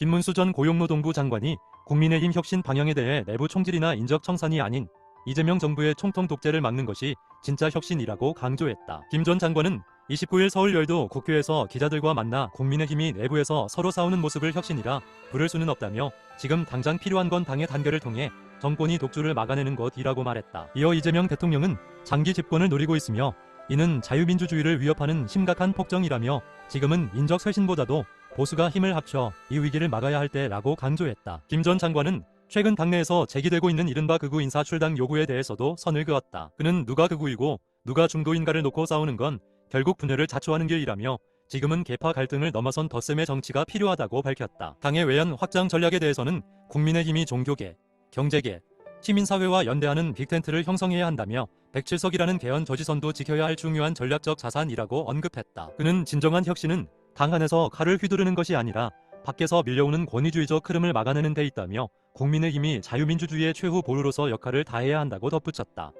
김문수 전 고용노동부 장관이 국민의힘 혁신 방향에 대해 내부 총질이나 인적 청산이 아닌 이재명 정부의 총통 독재를 막는 것이 진짜 혁신이라고 강조했다. 김 전 장관은 29일 서울 열도 국회에서 기자들과 만나 국민의힘이 내부에서 서로 싸우는 모습을 혁신이라 부를 수는 없다며 지금 당장 필요한 건 당의 단결을 통해 정권이 독주를 막아내는 것이라고 말했다. 이어 이재명 대통령은 장기 집권을 노리고 있으며 이는 자유민주주의를 위협하는 심각한 폭정이라며 지금은 인적 쇄신보다도 보수가 힘을 합쳐 이 위기를 막아야 할 때라고 강조했다. 김 전 장관은 최근 당내에서 제기되고 있는 이른바 극우 인사 출당 요구에 대해서도 선을 그었다. 그는 누가 극우이고 누가 중도인가를 놓고 싸우는 건 결국 분열을 자초하는 길이라며 지금은 계파 갈등을 넘어선 덧셈의 정치가 필요하다고 밝혔다. 당의 외연 확장 전략에 대해서는 국민의힘이 종교계, 경제계, 시민사회와 연대하는 빅텐트를 형성해야 한다며 107석이라는 개헌 저지선도 지켜야 할 중요한 전략적 자산이라고 언급했다. 그는 진정한 혁신은 당 안에서 칼을 휘두르는 것이 아니라 밖에서 밀려오는 권위주의적 흐름을 막아내는 데 있다며 국민의힘이 자유민주주의의 최후 보루로서 역할을 다해야 한다고 덧붙였다.